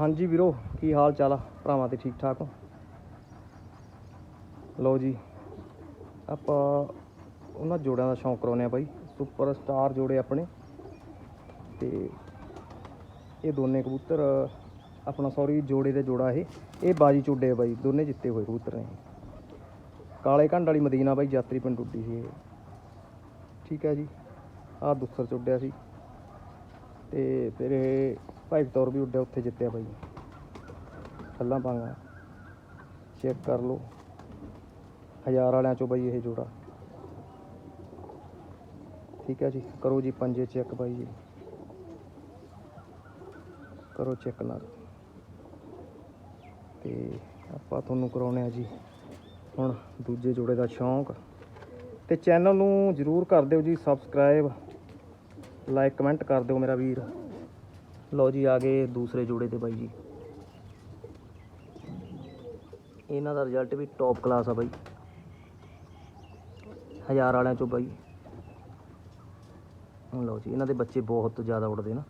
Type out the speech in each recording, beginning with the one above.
ਹਾਂਜੀ ਵੀਰੋ, ਕੀ ਹਾਲ ਚਾਲ ਆ? ਭਰਾਵਾਂ ਤੇ ਠੀਕ ਠਾਕ ਹੋ? ਲਓ ਜੀ, ਆਪਾਂ ਉਹਨਾਂ ਜੋੜਿਆਂ ਦਾ ਸ਼ੌਂਕ ਕਰਾਉਂਦੇ ਆ ਬਾਈ। ਸੁਪਰ ਸਟਾਰ ਜੋੜੇ ਆਪਣੇ। ਤੇ ਇਹ ਦੋਨੇ ਕਬੂਤਰ, ਆਪਣਾ ਸੌਰੀ ਜੋੜੇ ਦੇ ਜੋੜਾ ਇਹ। ਇਹ ਬਾਜੀ ਚੁੱਡੇ ਬਾਈ, ਦੋਨੇ ਜਿੱਤੇ ਹੋਏ ਕਬੂਤਰ ਨੇ। ਕਾਲੇ ਘੰਡ ਵਾਲੀ ਮਦੀਨਾ ਬਾਈ, ਯਾਤਰੀ ਪਿੰਡ ਉੱਡੀ ਸੀ ਇਹ। ਠੀਕ ਹੈ ਜੀ, ਆਹ ਦੁੱਸਰ ਚੁੱਡਿਆ ਸੀ। ਤੇ ਫਿਰ ਇਹ ਭਾਈ ਤੌਰ ਵੀ ਉੱਡਿਆ ਉੱਥੇ ਜਿੱਤਿਆ ਬਾਈ ਥੱਲਾਂ ਪਾਂਗਾ ਚੈੱਕ ਕਰ ਲਓ। ਹਜ਼ਾਰ ਵਾਲਿਆਂ ਚੋਂ ਬਾਈ ਇਹ ਜੋੜਾ। ਠੀਕ ਹੈ ਜੀ। ਕਰੋ ਜੀ ਪੰਜੇ ਚੈੱਕ ਬਾਈ ਜੀ। ਕਰੋ ਚੈੱਕ ਨਾਲ। ਤੇ ਆਪਾਂ ਤੁਹਾਨੂੰ ਕਰਾਉਣੇ ਆ ਜੀ ਹੁਣ ਦੂਜੇ ਜੋੜੇ ਦਾ ਸ਼ੌਂਕ। ਤੇ ਚੈਨਲ ਨੂੰ ਜਰੂਰ ਕਰ ਦਿਓ ਜੀ, ਸਬਸਕ੍ਰਾਈਬ, ਲਾਈਕ, ਕਮੈਂਟ ਕਰ ਦਿਓ ਮੇਰਾ ਵੀਰ। ਲਓ ਜੀ, ਆ ਗਏ ਦੂਸਰੇ ਜੋੜੇ ਤੇ ਬਾਈ ਜੀ। ਇਹਨਾਂ ਦਾ ਰਿਜ਼ਲਟ ਵੀ ਟੌਪ ਕਲਾਸ ਆ ਬਾਈ। ਹਜ਼ਾਰ ਵਾਲਿਆਂ ਚੋਂ ਬਾਈ। ਲਓ ਜੀ, ਇਹਨਾਂ ਦੇ ਬੱਚੇ ਬਹੁਤ ਜ਼ਿਆਦਾ ਉੱਡਦੇ ਨਾ।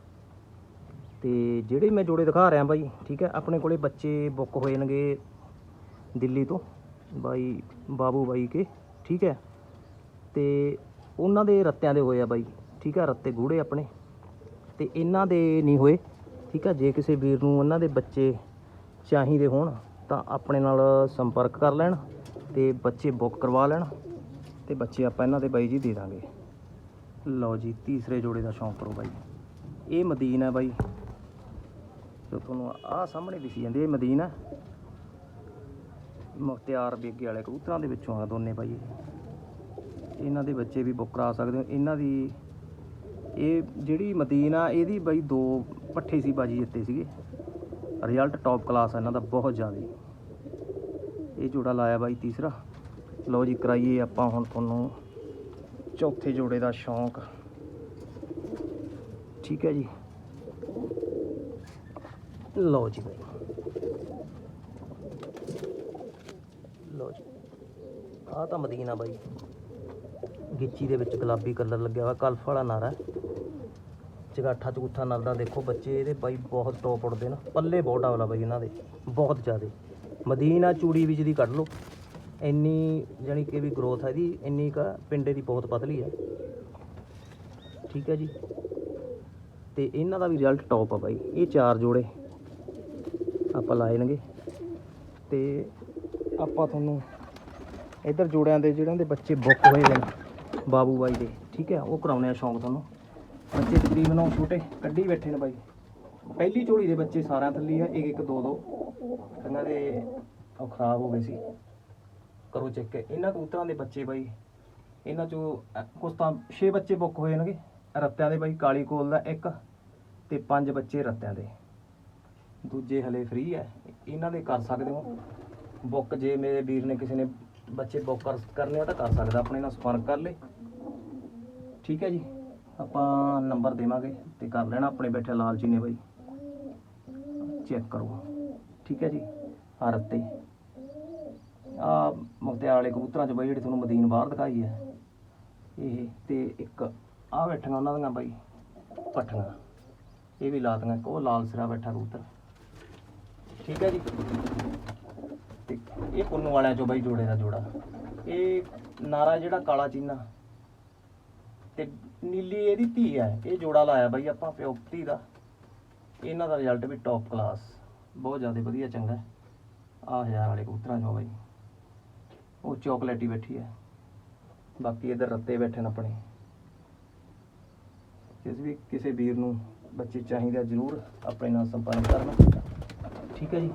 ਤੇ ਜਿਹੜੇ ਮੈਂ ਜੋੜੇ ਦਿਖਾ ਰਿਹਾ ਬਾਈ, ਠੀਕ ਹੈ, ਆਪਣੇ ਕੋਲੇ ਬੱਚੇ ਬੁੱਕ ਹੋਏ ਨੇਗੇ ਦਿੱਲੀ ਤੋਂ, ਬਾਈ ਬਾਬੂ ਬਾਈ ਕੇ, ਠੀਕ ਹੈ। ਤੇ ਉਹਨਾਂ ਦੇ ਰੱਤਿਆਂ ਦੇ ਹੋਏ ਆ ਬਾਈ, ਠੀਕ ਹੈ, ਰੱਤੇ ਗੂੜੇ ਆਪਣੇ। ਤੇ ਇਹਨਾਂ ਦੇ ਨਹੀਂ ਹੋਏ, ਠੀਕ ਆ? ਜੇ ਕਿਸੇ ਵੀਰ ਨੂੰ ਉਹਨਾਂ ਦੇ ਬੱਚੇ ਚਾਹੀਦੇ ਹੋਣ, ਤਾਂ ਆਪਣੇ ਨਾਲ ਸੰਪਰਕ ਕਰ ਲੈਣ ਤੇ ਬੱਚੇ ਬੁੱਕ ਕਰਵਾ ਲੈਣ ਤੇ ਬੱਚੇ ਆਪਾਂ ਇਹਨਾਂ ਦੇ ਬਾਈ ਜੀ ਦੇ ਦਾਂਗੇ। ਲਓ ਜੀ, ਤੀਸਰੇ ਜੋੜੇ ਦਾ ਸ਼ੌਂਕ ਕਰੋ ਬਾਈ। ਇਹ ਮਦੀਨ ਹੈ ਬਾਈ। ਜੋ ਤੁਹਾਨੂੰ ਆਹ ਸਾਹਮਣੇ ਦਿਖੀ ਜਾਂਦੀ ਇਹ ਮਦੀਨ ਹੈ ਮੁਖਤਿਆਰ ਬੇਗੇ ਵਾਲੇ ਕਬੂਤਰਾਂ ਦੇ ਵਿੱਚੋਂ ਆ ਦੋਨੇ ਬਾਈ। ਇਹਨਾਂ ਦੇ ਬੱਚੇ ਵੀ ਬੁੱਕ ਕਰਾ ਸਕਦੇ ਹੋ। ਇਹਨਾਂ ਦੀ ਇਹ ਜਿਹੜੀ ਮਦੀਨ ਆ, ਇਹਦੀ ਬਾਈ ਦੋ ਪੱਠੇ ਸੀ ਬਾਜੀ ਜਿੱਤੇ ਸੀਗੇ। ਰਿਜ਼ਲਟ ਟੌਪ ਕਲਾਸ ਆ ਇਹਨਾਂ ਦਾ ਬਹੁਤ ਜ਼ਿਆਦਾ। ਇਹ ਜੋੜਾ ਲਾਇਆ ਬਾਈ ਤੀਸਰਾ। ਲਓ ਜੀ, ਕਰਾਈਏ ਆਪਾਂ ਹੁਣ ਤੁਹਾਨੂੰ ਚੌਥੇ ਜੋੜੇ ਦਾ ਸ਼ੌਂਕ। ਠੀਕ ਹੈ ਜੀ। ਲਓ ਜੀ ਬਾਈ। ਲਓ ਜੀ। ਆਹ ਤਾਂ ਮਦੀਨਾ ਬਾਈ। ਗਿੱਚੀ ਦੇ ਵਿੱਚ ਗੁਲਾਬੀ ਕਲਰ ਲੱਗਿਆ ਹੋਇਆ, ਕਲਫ ਵਾਲਾ ਨਾਰਾ। ਹੈ। ਚਗਾਠਾ ਚਗੂਠਾ ਨਰ ਦਾ ਦੇਖੋ ਬੱਚੇ, ਇਹਦੇ ਬਾਈ ਬਹੁਤ ਟੌਪ ਉੱਡਦੇ ਨਾ। ਪੱਲੇ ਬਹੁਤ ਡਾਵਲਾ ਬਾਈ ਇਹਨਾਂ ਦੇ, ਬਹੁਤ ਜ਼ਿਆਦੇ। ਮਦੀਨਾ ਚੂੜੀ ਵਿੱਚ ਦੀ ਕੱਢ ਲਓ। ਇੰਨੀ ਜਾਣੀ ਕਿ ਵੀ ਗਰੋਥ ਹੈ ਇਹਦੀ, ਇੰਨੀ ਕ ਪਿੰਡੇ ਦੀ ਬਹੁਤ ਪਤਲੀ ਹੈ ਠੀਕ ਹੈ ਜੀ। ਤੇ ਇਹਨਾਂ ਦਾ ਵੀ ਰਿਜ਼ਲਟ ਟੌਪ ਆ ਬਾਈ। ਇਹ ਚਾਰ ਜੋੜੇ ਆਪਾਂ ਲਾਏ ਨੇਗੇ ਤੇ ਆਪਾਂ ਤੁਹਾਨੂੰ ਇਧਰ ਜੋੜਿਆਂ ਦੇ, ਜਿਹੜਿਆਂ ਦੇ ਬੱਚੇ ਬੁੱਕ ਹੋਏ ਨੇ। ਬਾਬੂ ਬਾਈ ਦੇ ਠੀਕ ਹੈ ਉਹ ਕਰਾਉਣੇ ਆ ਸ਼ੌਂਕ ਤੁਹਾਨੂੰ। ਬੱਚੇ ਤਕਰੀਬਨ ਉਹ ਛੋਟੇ ਕੱਢੀ ਬੈਠੇ ਨੇ ਬਾਈ। ਪਹਿਲੀ ਝੋਲੀ ਦੇ ਬੱਚੇ ਸਾਰਿਆਂ ਥੱਲੇ ਆ ਇੱਕ ਇੱਕ ਦੋ ਦੋ। ਇਹਨਾਂ ਦੇ ਉਹ ਖਰਾਬ ਹੋ ਗਏ ਸੀ। ਕਰੋ ਚੈੱਕ। ਇਹਨਾਂ ਕਬੂਤਰਾਂ ਦੇ ਬੱਚੇ ਬਾਈ ਇਹਨਾਂ ਚੋਂ ਅ, ਕੁਛ ਤਾਂ 6 ਬੱਚੇ ਬੁੱਕ ਹੋਏ ਨੇਗੇ। ਰੱਤਿਆਂ ਦੇ ਬਾਈ ਕਾਲੀ ਕੋਲ ਦਾ ਇੱਕ ਤੇ ਪੰਜ ਬੱਚੇ ਰੱਤਿਆਂ ਦੇ। ਦੂਜੇ ਹਲੇ ਫ੍ਰੀ ਹੈ ਇਹਨਾਂ ਦੇ ਕਰ ਸਕਦੇ ਹੋ। ਬੁੱਕ ਜੇ ਮੇਰੇ ਵੀਰ ਨੇ ਕਿਸੇ ਨੇ ਬੱਚੇ ਬੁੱਕ ਕਰ ਕਰਨੇ ਆ ਤਾਂ ਕਰ ਸਕਦਾ। ਆਪਣੇ ਨਾਲ ਸੰਪਰਕ ਕਰ ਲੇ। ਠੀਕ ਹੈ ਜੀ? ਆਪਾਂ ਨੰਬਰ ਦੇਵਾਂਗੇ ਤੇ ਕਰ ਲੈਣਾ ਆਪਣੇ ਬੈਠੇ ਲਾਲ ਜੀ ਨੇ ਬਾਈ। ਚੈੱਕ ਕਰੋ। ਠੀਕ ਹੈ ਜੀ? ਆ ਰੱਤੇ। ਆ ਮੁਖਤਿਆਰ ਵਾਲੇ ਕਬੂਤਰਾਂ ਚ ਬਾਈ ਜਿਹੜੀ ਤੁਹਾਨੂੰ ਮਦੀਨ ਬਾਹਰ ਦਿਖਾਈ ਹੈ। ਇਹ ਤੇ ਇੱਕ ਆ ਬੈਠੀਆਂ ਉਹਨਾਂ ਦੀਆਂ ਬਾਈ ਪੱਠੀਆਂ ਇਹ ਵੀ ਲਾਤੀਆਂ, ਇੱਕ ਉਹ ਲਾਲ ਸਿਰਾ ਬੈਠਾ ਕਬੂਤਰ। ਠੀਕ ਹੈ ਜੀ? ਤੇ ਇਹ ਪੁੰਨੂ ਵਾਲਿਆਂ ਚੋਂ ਬਾਈ ਜੋੜੇ ਦਾ ਜੋੜਾ। ਇਹ ਨਾਰਾ ਜਿਹੜਾ ਕਾਲਾ ਚੀਨਾ ਤੇ ਨੀਲੀ ਇਹਦੀ ਧੀ ਹੈ ਇਹ ਜੋੜਾ ਲਾਇਆ ਬਾਈ ਆਪਾਂ ਪਿਓ ਧੀ ਦਾ। ਇਹਨਾਂ ਦਾ ਰਿਜ਼ਲਟ ਵੀ ਟੌਪ ਕਲਾਸ ਬਹੁਤ ਜ਼ਿਆਦਾ ਵਧੀਆ, ਚੰਗਾ ਆ ਹਜ਼ਾਰ ਵਾਲੇ ਕਬੂਤਰਾਂ ਚੋਂ ਬਾਈ। ਉਹ ਚੋਕਲੇਟੀ ਬੈਠੀ ਹੈ। ਬਾਕੀ ਇਧਰ ਰੱਤੇ ਬੈਠੇ ਨੇ ਆਪਣੇ। ਜਿਸ ਵੀ ਕਿਸੇ ਵੀਰ ਨੂੰ ਬੱਚੇ ਚਾਹੀਦੇ ਜਰੂਰ ਆਪਣੇ ਨਾਲ ਸੰਪਰਕ ਕਰਨਾ। ਠੀਕ ਹੈ ਜੀ।